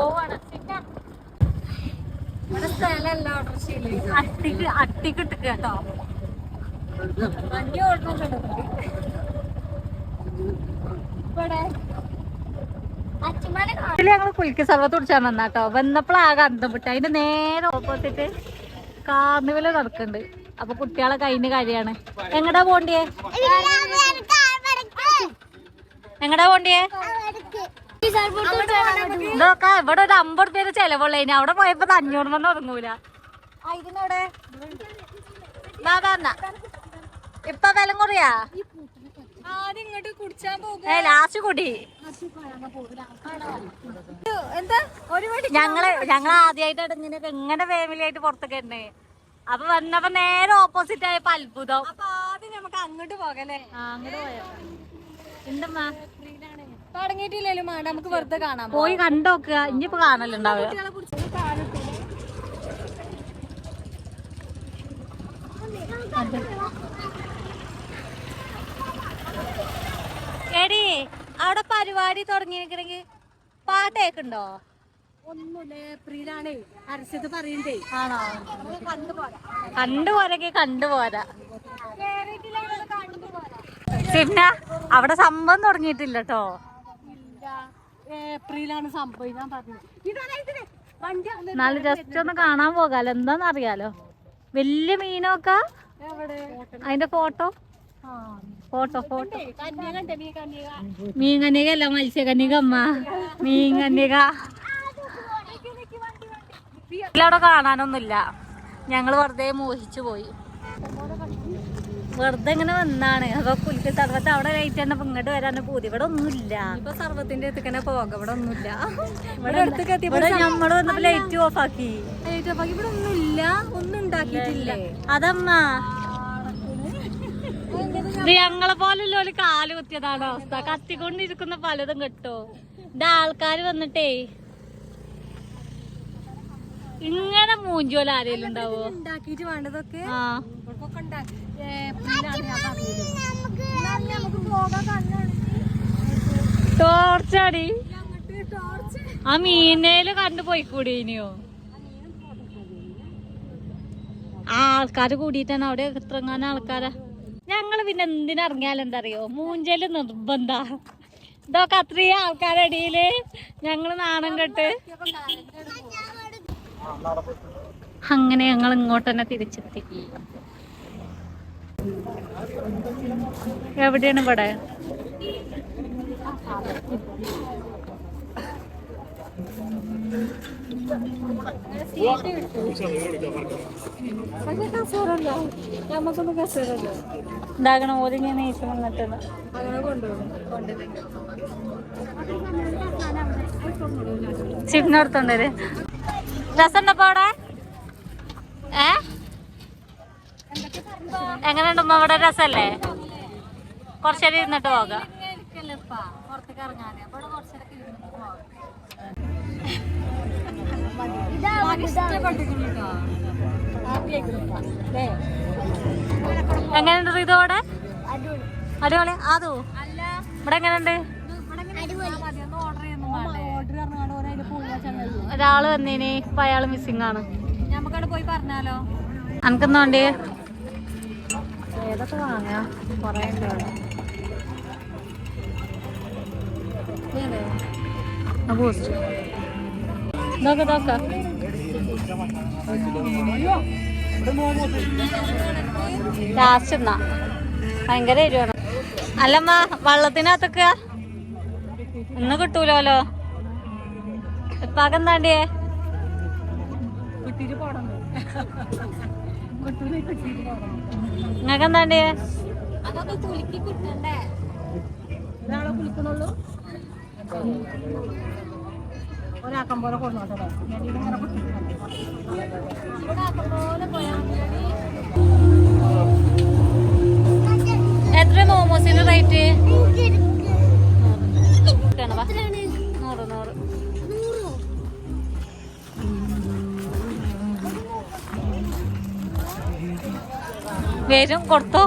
പോവാണ്. കുളിക്ക അട്ടിക്ക് അട്ടിക്ക് ഇട്ട് കേട്ടോ. വണ്ടി ഓടുന്നുണ്ട് ഞങ്ങൾ കുലിക്ക് സർവത്ത് കുടിച്ചാൽ വന്നാട്ടോ. വന്നപ്പോഴാകെ അന്തം വിട്ട്. അതിന്റെ നേരെ ഓപ്പോസിറ്റ് കാർണിവൽ നടക്കുന്നുണ്ട്. അപ്പൊ കുട്ടികളെ കയ്യിന് കാര്യാണ് എങ്ങടാ പോണ്ടിയേ? എങ്ങടാ പോണ്ടിയേ? ഇതൊക്കെ ഇവിടെ ഒരു അമ്പത് പേര് ചെലവുള്ള ഇനി അവിടെ പോയപ്പോ അഞ്ഞൂറ് അഞ്ഞൂറിനൊന്നും ഒതുങ്ങൂല ഇപ്പൊ വില കുറയാ? ഏ ലാസ്റ്റ് കുടി. ഞങ്ങൾ ഞങ്ങൾ ആദ്യമായിട്ടാണ് ഇങ്ങനെ എങ്ങനെ ഫാമിലി ആയിട്ട് പുറത്തേക്ക് തന്നെ അപ്പൊ വന്നപ്പോ നേരെ ഓപ്പോസിറ്റ് ആയപ്പോ അത്ഭുതം. അപ്പൊ ആദ്യം നമുക്ക് അങ്ങോട്ട് പോകല്ലേ എന്തമ്മ അങ്ങട് പോയോ? എന്തമ്മാ? തുടങ്ങിയിട്ടില്ലല്ലോ മാഡം നമുക്ക് വെറുതെ കാണാം. പോയി കണ്ടോക്കുക ഇനിയിപ്പോ കാണലുണ്ടാവുക. എടി അവിടെ പരിപാടി തുടങ്ങിയിരിക്കണെങ്കിൽ പാട്ട് കേക്കുണ്ടോ ഒന്നുമില്ല ഏപ്രിലാണ്. അരച്ചത് പറയണ്ടേ. ആണോ? കണ്ടുപോരാ കണ്ടുപോരൊക്കെ കണ്ടുപോരാ പിന്നെ അവിടെ സംഭവം തുടങ്ങിയിട്ടില്ല കേട്ടോ ഏപ്രിലാണ് സംഭവം ഞാൻ പറഞ്ഞു. എന്നാലും ജസ്റ്റ് ഒന്ന് കാണാൻ പോകാലോ എന്താന്ന് അറിയാലോ വലിയ മീനൊക്കെ. അതിന്റെ ഫോട്ടോ. Photo photo. കന്യക നീ കന്യക അല്ല മത്സ്യകന്യക അമ്മ. മീൻകന്യക അവിടെ കാണാനൊന്നുമില്ല. ഞങ്ങൾ വെറുതെ മോഹിച്ചു പോയി. വെറുതെ ഇങ്ങനെ വന്നാണ്. അപ്പൊ പുലിക്ക് സർവത്ത് അവിടെ ലൈറ്റ് തന്നെ ഇങ്ങോട്ട് വരാൻ പൂതി. ഇവിടെ ഒന്നുമില്ല. ഇപ്പൊ സർവത്തിന്റെ അടുത്തേക്ക് പോകാം. ഇവിടെ ഒന്നുമില്ല. ഇവിടെ അടുത്തേക്ക് ഇവിടെ നമ്മൾ വന്നപ്പോ ലൈറ്റ് ഓഫ് ആക്കി. ലൈറ്റ് ഓഫ് ആക്കി. ഇവിടെ ഒന്നുമില്ല. ഒന്നും ഉണ്ടാക്കിയിട്ടില്ല. അതമ്മ. ഞങ്ങളെ പോലുള്ള ഒരു കാൽ കുത്തിയതാണ് അവസ്ഥ. കത്തിക്കൊണ്ടിരിക്കുന്ന പലതും കിട്ടോ. ഇത് ആൾക്കാര് വന്നിട്ടേ. ഇങ്ങനെ മൂഞ്ചോല ആരെങ്കിലും ഉണ്ടാവോ? ഉണ്ടാക്കിട്ട് വേണ്ടതൊക്കെ ആ. ടോർച്ചടി. ആ മീനേൽ കണ്ടു പോയിക്കൂടി ഇനിയോ? ആ ആൾക്കാര് കൂടിയിട്ടാണ് അവിടെ ഇത്രങ്ങാനും ആൾക്കാരാ. ഞങ്ങൾ പിന്നെ എന്തിനിറങ്ങിയാലും എന്താ അറിയോ മൂഞ്ചൽ നിർബന്ധ. ഇതൊക്കെ അത്രയും ആൾക്കാരടിയിൽ ഞങ്ങൾ നാണം കെട്ട്. അങ്ങനെ ഞങ്ങൾ ഇങ്ങോട്ട് തന്നെ തിരിച്ചെത്തി. എവിടെയാണ് ഇവിടെ? നമുക്കൊന്നും കസേരല്ലോ ഇതാകണം നെയ്ച്ച് വന്നിട്ട് അങ്ങനെ കൊണ്ടുപോകും ചിപ്പിനടുത്തുണ്ട് രസമുണ്ടപ്പോ അവിടെ? ഏ? എങ്ങനെയുണ്ടമ്മ ഇവിടെ രസല്ലേ? കുറച്ചേരം ഇരുന്നിട്ട് പോകാം. അവിടെ എങ്ങനെയുണ്ട് ഇതോടെ അടിപൊളി. അതോ ഇവിടെ എങ്ങനെയുണ്ട്? ഒരാൾ വന്നേനെ ഇപ്പൊ അയാൾ മിസ്സിംഗ് ആണ്. നമുക്കവിടെ പോയി പറഞ്ഞാലോ? അനക്കെന്താ വേണ്ടി ഏതൊക്കെ വാങ്ങാം? കുറേ ലാസ്റ്റ് ഭയങ്കര എരിവാണ്. അല്ലമ്മ വള്ളത്തിനകത്തൊക്കെ ഇന്ന് കിട്ടൂലോ താണ്ടിയേ കുട്ടിയിൽ പോകണം കുട്ടിയിൽ കുട്ടിയിൽ പോകണം നിങ്ങൾക്ക് എന്താണ്ട് ഒരാക്കം പോലെ പോയാൽ എത്ര മോമോസിന്റെ റേറ്റ്? നൂറ് നൂറ്. വരും കൊടുത്തോ.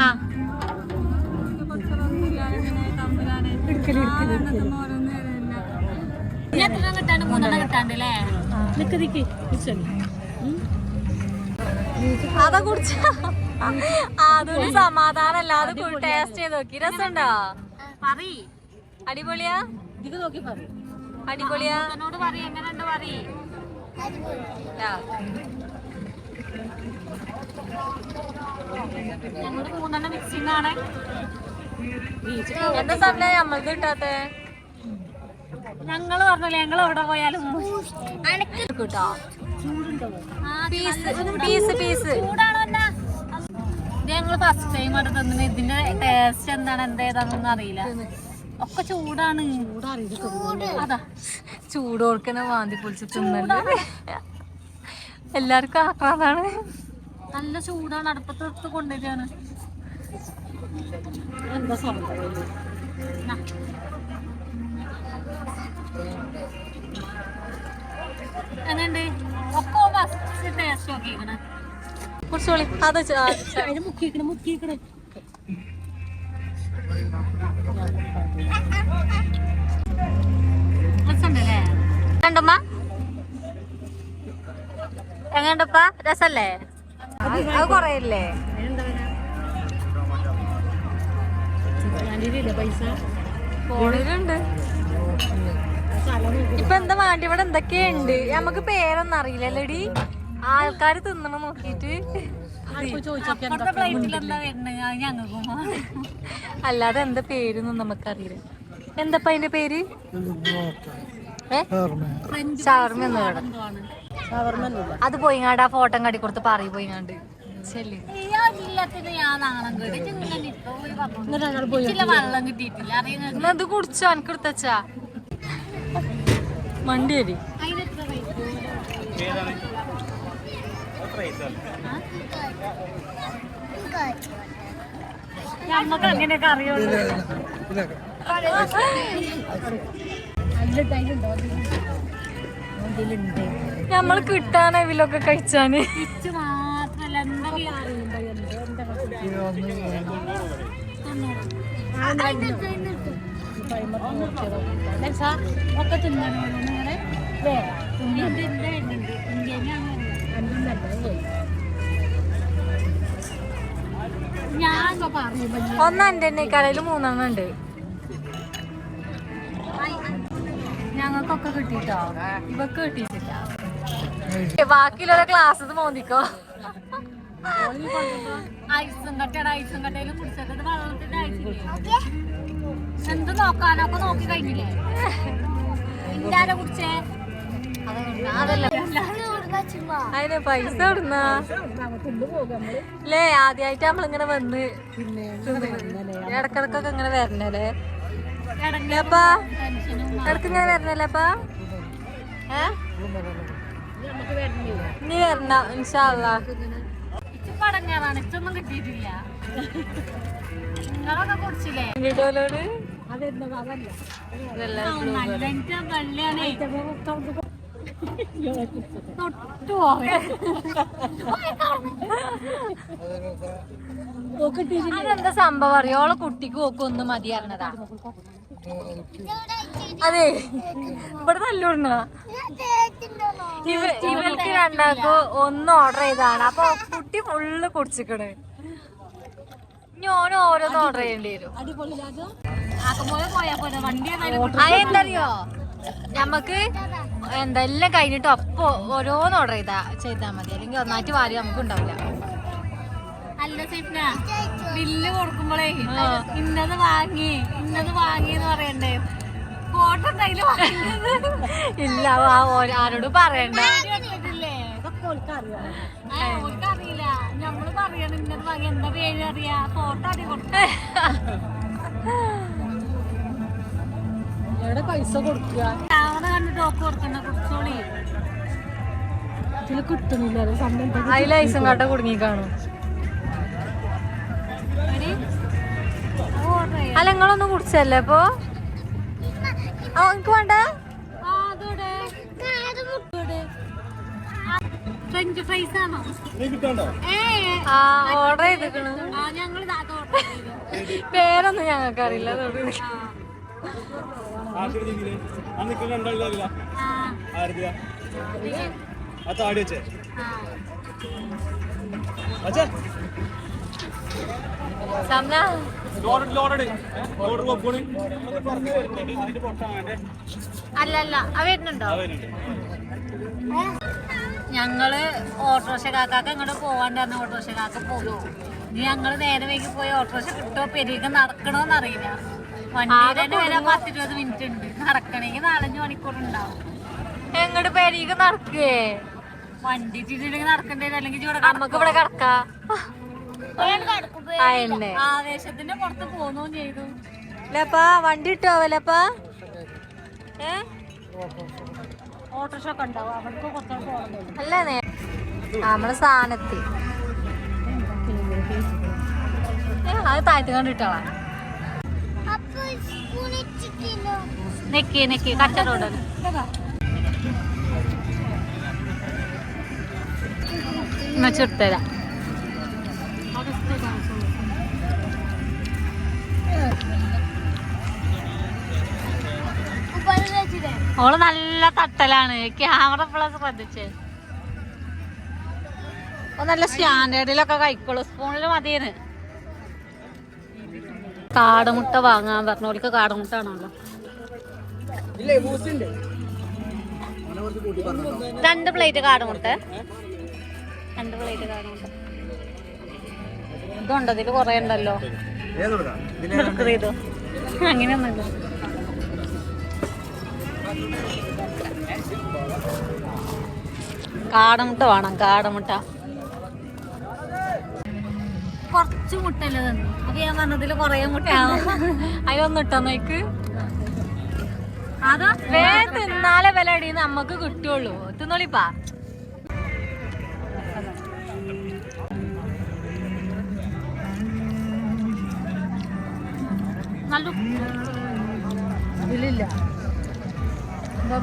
ആ. കിട്ടാണ്ട്? മൂന്നെണ്ണം കിട്ടാണ്ട് അല്ലേ നിക്ക്. നിക്ക് അതാ കുടിച്ച. അതൊരു ടേസ്റ്റ് ചെയ്ത് നോക്കി. രസണ്ടോ പറ അടിപൊളിയാ? ഇത് നോക്കി പറ അടിപൊളിയാ? എന്നോട് എങ്ങനെയുണ്ട് പറയ്. ആ. ഞങ്ങൾ മൂന്നെണ്ണം മിക്സിംഗ് ആണ് എന്താ സമയം നമ്മൾക്ക് കിട്ടാത്തെ? ഞങ്ങൾ പറഞ്ഞല്ലേ ഞങ്ങൾ എവിടെ പോയാലും കിട്ടോ? Piece piece piece. ഞങ്ങൾ ഫസ്റ്റ് ടൈം ആയിട്ട് തന്നെ ഇതിന്റെ ടേസ്റ്റ് എന്താണ് എന്തേതാണെന്നൊന്നും അറിയില്ല. ഒക്കെ ചൂടാണ്. അതാ. ചൂട് കൊടുക്കണ വാന്തി പൊളിച്ച് തിന്നല്ലേ? എല്ലാവർക്കും ആക്രാന്താണ്. നല്ല ചൂടാണ്. അടുപ്പത്ത് എടുത്ത് കൊണ്ടുവരികയാണ്. എന്താ സംഭവം എങ്ങനെയുണ്ട്? ഒക്കെ ഫസ്റ്റ് ടേസ്റ്റ് നോക്കിക്കണേ കുറച്ചോളി അത് അതിന് മുക്കിക്കണ മുക്കിക്കണ കണ്ടമ്മ എങ്ങനെയുണ്ടപ്പ രസല്ലേ അത് കൊറേയില്ലേ? ഫോണിലുണ്ട്. ഇപ്പൊ എന്താ വേണ്ടി ഇവിടെ എന്തൊക്കെയുണ്ട്? നമുക്ക് പേരൊന്നും അറിയില്ലല്ലേടി? ആൾക്കാര് തിന്നണ നോക്കിട്ട് അല്ലാതെ എന്താ പേരൊന്നും നമുക്കറിയില്ല. എന്താ അതിന്റെ പേര്? ഏ? ഷവർമ. എന്ന് പറയണം. അത് പോയിങ്ങാണ്ട് ആ ഫോട്ടോ കടി കൊടുത്ത് പറ പോയിങ്ങാണ്ട്. പോയി അത് കുടിച്ചോ എനിക്ക് എടുത്തച്ചാ മണ്ടി അരി നമ്മക്ക് അങ്ങനെയൊക്കെ അറിയുള്ളൂ. നമ്മൾ കിട്ടാൻ ഇതിലൊക്കെ കഴിച്ചാന്. മാത്രല്ല ഒക്കെ തിന്നാണ്? ഞാൻ കടയിൽ മൂന്നെണ്ണം ഉണ്ട്. ഞങ്ങൾക്കൊക്കെ കിട്ടിട്ടോ? ഇവക്ക് കിട്ടിയിട്ടില്ല. ബാക്കിയുള്ള ക്ലാസ് മോന്തിക്കോ? ഐസും കട്ടയുടെ ഐസും കട്ടയിലും കുടിച്ചത്. വെള്ളത്തിന്റെ ഐസില്ലേ എന്ത് നോക്കാനൊക്കെ നോക്കി കഴിഞ്ഞില്ലേ? ഇന്ത്യാരെ കുടിച്ചേ? അതിന് പൈസ ഇടുന്നേ അല്ലേ ആദ്യമായിട്ട് നമ്മളിങ്ങനെ വന്ന് ഇടക്കിടക്കൊക്കെ ഇങ്ങനെ വരണല്ലേ? അപ്പാ ഇടയ്ക്ക് ഇങ്ങനെ വരണല്ലേ അപ്പാ? ഏ? നീ വരണ ഇൻഷാല്ലാ വീഡിയോയിലോട്? അതെന്താ സംഭവം അറിയോളെ കുട്ടിക്ക് ഓക്കൊന്നും ഒന്ന് മതി അറിഞ്ഞതാ അതെ. ഇവിടെ നല്ലോണ ഇവർക്ക് രണ്ടാക്കോ ഒന്ന് ഓർഡർ ചെയ്താണ് അപ്പൊ കുട്ടി ഫുള്ള് കുടിച്ചിക്കണ്. ഓരോ ഓരോന്ന് ഓർഡർ ചെയ്യേണ്ടി വരും. അതെന്തറിയോ ഞമ്മക്ക് എന്താ എല്ലാം കഴിഞ്ഞിട്ട് അപ്പൊ ഓരോന്ന് ഓർഡർ ചെയ്താ ചെയ്താ മതി. അല്ലെങ്കിൽ ഒന്നായിട്ട് വാരി നമുക്ക് ഉണ്ടാവില്ല. അല്ല ബില്ല് കൊടുക്കുമ്പോഴേ ഇന്നത് വാങ്ങി ഇന്നത് വാങ്ങി എന്ന് പറയണ്ടേ? ഫോട്ടോ ഇല്ല ആരോട് പറയണ്ട. അറിയില്ല നമ്മൾ പറയണം ഇന്നത് വാങ്ങി എന്താ പേര് അറിയാ? ഫോട്ടോ അടി കൊടുക്ക. എവിടെ പൈസ കൊടുക്കുക? തവണ കണ്ടിട്ട് ഓക്ക് കൊടുക്കണ്ട കുടിച്ചോളി ഇതിൽ കിട്ടുന്നില്ല അതിൽ കാട്ട കുടുങ്ങി കാണും. അല്ല നിങ്ങളൊന്നും കുടിച്ചല്ലേ അപ്പോ? വേണ്ട? ഫ്രഞ്ച് ഫ്രൈസ് ആണോ? ആ ഓർഡർ ചെയ്തിക്കണു. പേരൊന്നും ഞങ്ങൾക്ക് അറിയില്ല അതുകൊണ്ട് ആ, ആ താടി വെച്ചേ. ആ. അച്ഛാ. അല്ല അവ വരുന്നുണ്ടോ? ഞങ്ങൾ ഓട്ടോറിക്ഷ കാക്കാക്ക് ഇങ്ങോട്ട് പോവാണ്ടാന്ന് ഓട്ടോറിക്ഷ കാക്ക പോകും ഇനി ഞങ്ങൾ നേരെ വൈകി പോയി ഓട്ടോറിക്ഷ കിട്ടോ? പെരുക നടക്കണോന്ന് അറിയില്ല. വണ്ടിയിൽ തന്നെ വരാൻ പത്തിരുപത് മിനിറ്റ് ഉണ്ട്. നടക്കണെങ്കിൽ നാലഞ്ച് മണിക്കൂർ ഉണ്ടാവും. എങ്ങോട്ട് പെരുക നടക്കേ? വണ്ടി തിരിച്ചില്ലെങ്കിൽ നടക്കണ്ടേ അല്ലെങ്കിൽ ഇവിടെ നമുക്ക് ഇവിടെ കിടക്കാം. ആവേശത്തിന്റെ പുറത്ത് പോന്നും ചെയ്തു. ലപ്പാ വണ്ടി ഇട്ടാവല്ലപ്പാ ഏ? ഓട്ടോറിക്ഷ ഒക്കെ ഉണ്ടാവും അവർക്ക് കുറച്ചുകൂടെ പോകണം. അല്ലേ നമ്മൾ സാധനത്തി. അത് താഴ്ത്തി കണ്ടിട്ടാളാ നെക്കി നെക്കി കച്ചറോട് ചുട്ടരാ ഓൾ നല്ല തട്ടലാണ്. ക്യാമറ പ്ലസ് ശ്രദ്ധിച്ച്. നല്ല സ്റ്റാൻഡേർഡിലൊക്കെ കഴിക്കുള്ളു. സ്പൂണിൽ മതിയെന്ന്. കാടമുട്ട വാങ്ങാൻ പറഞ്ഞോളിക്ക് കാടമുട്ട ആണല്ലോ രണ്ട് പ്ലേറ്റ് കാടമുട്ട. രണ്ട് പ്ലേറ്റ് കാടമുട്ട. ഇതുണ്ട്? ഇതിൽ കൊറേ ഉണ്ടല്ലോ. അങ്ങനെയൊന്നുമില്ല. കാടമുട്ട വേണം കാടമുട്ട. കുറച്ച് മുട്ടല്ലേ തന്നു. അപ്പൊ ഞാൻ പറഞ്ഞതിൽ കൊറേ മുട്ട അതിലൊന്നും ഇട്ടോ നോക്ക്. അതാ വേ തിന്നാലെ വില അടിയിൽ നമുക്ക് കിട്ടുള്ളൂ. തിന്നോളിപ്പാ. നല്ല ഇതിലില്ല.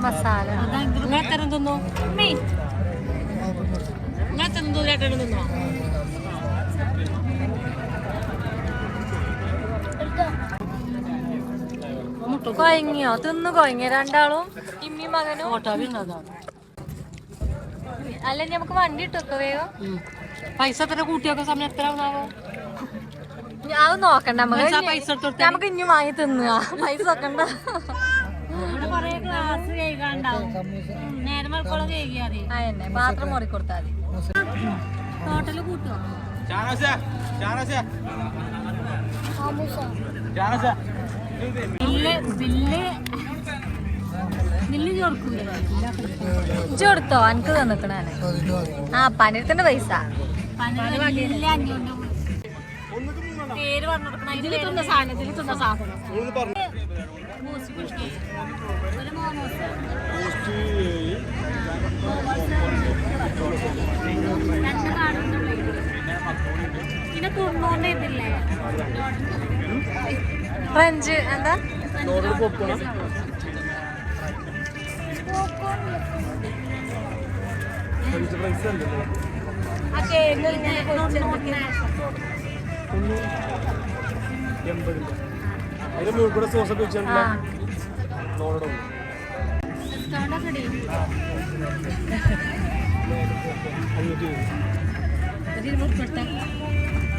മസാല. തിന്നു? തിന്നോ? കൊയങ്ങിയോ? തിന്ന് കൊയങ്ങിയ രണ്ടാളും? ഇമ്മി മകനും? അല്ല നമുക്ക് വണ്ടി ഇട്ടൊക്കെ വേഗം. പൈസ എത്ര? കൂട്ടിയൊക്കെ സമയം എത്ര ആവുന്നാവോ അത് നോക്കണ്ട നമുക്ക് പൈസ ഇനി- നമുക്ക് ഇനി വാങ്ങി തിന്നുക. പൈസ മതി. അതന്നെ പാത്രം മുറി കൊടുത്താൽ മതി. ടോട്ടൽ ഷാനസ ബില്ല് എനിക്ക് തന്നിക്കണേ ആ പനിരത്തിന്റെ പൈസ. ബില്ല് അഞ്ഞൂറ് പേര് പറഞ്ഞു കൊടുക്കണ ഇതിൽ തിന്ന സാധനം ഇതിൽ തിന്ന സാധനം. പിന്നെ തൊണ്ണൂറിന്റെ ഇതില്ലേ? ഫ്രഞ്ച് എന്താ? ആ കേക്ക് ഇങ്ങനെ തൊണ്ണൂറ്.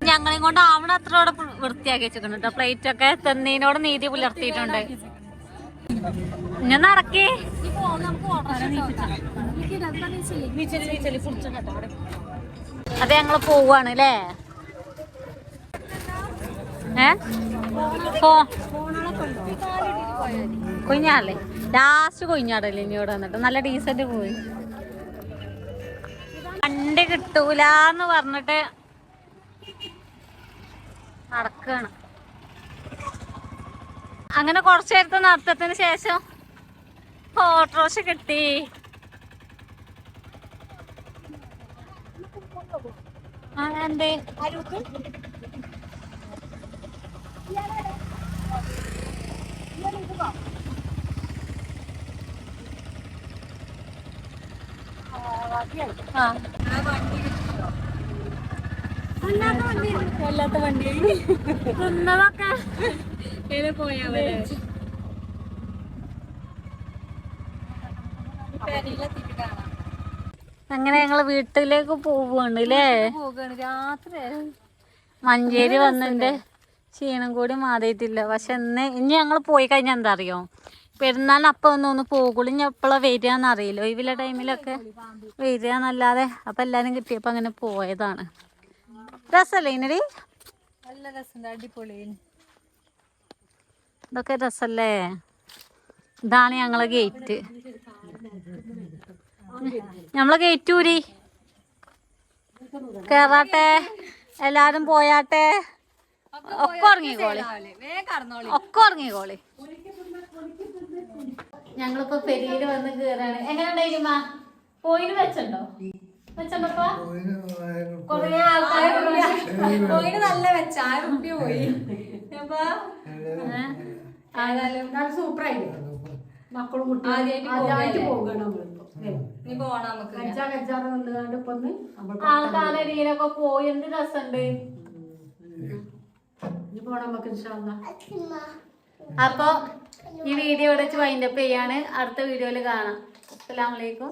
ഞങ്ങളെയും കൊണ്ട് ആവണ അത്ര വൃത്തിയാക്കി വെച്ചിട്ടുണ്ട് പ്ലേറ്റ് ഒക്കെ തെന്നീനോട് നീതി പുലർത്തിയിട്ടുണ്ട് ഞാൻ നടക്കേ. അത് ഞങ്ങൾ പോവാണ് അല്ലേ ഏ? ലാസ്റ്റ് കൊഞ്ഞാടല്ലേ ഇനി ഇവിടെ വന്നിട്ട്. നല്ല ഡീസന്റ് പോയി. വണ്ടി കിട്ടൂലെന്ന് പറഞ്ഞിട്ട് നടക്കാണ്. അങ്ങനെ കുറച്ചു നേരത്തെ നടത്തത്തിന് ശേഷം ഓട്ടോറിക്ഷ കിട്ടി. ആ എന്തേ? കൊല്ലാത്ത വണ്ടി കൊന്നതൊക്കെ പോയാ അങ്ങനെ ഞങ്ങൾ വീട്ടിലേക്ക് പോവാണ് അല്ലേ രാത്രി. മഞ്ചേരി വന്നിട്ട് ക്ഷീണം കൂടി മാറിയിട്ടില്ല. പക്ഷെ ഇന്ന് ഇനി ഞങ്ങൾ പോയി കഴിഞ്ഞാൽ എന്താ അറിയോ? പെരുന്നാൾ അപ്പം ഒന്നും ഒന്ന് പോകുള്ളൂ. ഇനി എപ്പോഴാണ് വരികയെന്ന് അറിയില്ല. ഒഴിവില്ല ടൈമിലൊക്കെ വരിക എന്നല്ലാതെ അപ്പം എല്ലാവരും കിട്ടിയപ്പോൾ അങ്ങനെ പോയതാണ്. രസമല്ലേ ഇനടി നല്ല രസമുണ്ട് അടിപൊളി. ഇതൊക്കെ രസല്ലേ? ഇതാണ് ഞങ്ങളെ ഗേറ്റ്. നമ്മളെ ഗേറ്റ് ഊരി. കേറാട്ടെ. എല്ലാരും പോയാട്ടെ. ഒക്കെ ഉറങ്ങിക്കോളി ഒക്കെ ഉറങ്ങിക്കോളി ഞങ്ങളിപ്പോ പെരിയിൽ വന്ന് കേറാണ്. എങ്ങനെയുണ്ടായിരുന്ന പോയിന് വെച്ചുണ്ടോ വെച്ചുണ്ടപ്പോ കൊറേ ആൾക്കാർ പോയിന് നല്ല വെച്ച. ആയിരം റുപ്യ പോയി. സൂപ്പറായിരുന്നു മക്കളും കുട്ടികളും? പോകണം ആൾക്കാരുടെ രീതിയിലൊക്കെ പോയി. എന്ത് രസമുണ്ട്? ഇനി പോണം നമുക്ക് ഇൻഷാല്ലാ അപ്പൊ ഈ വീഡിയോ ഇവിടെ വൈൻഡപ്പ് ചെയ്യാണ്. അടുത്ത വീഡിയോയിൽ കാണാം. അസ്സലാമലൈക്കും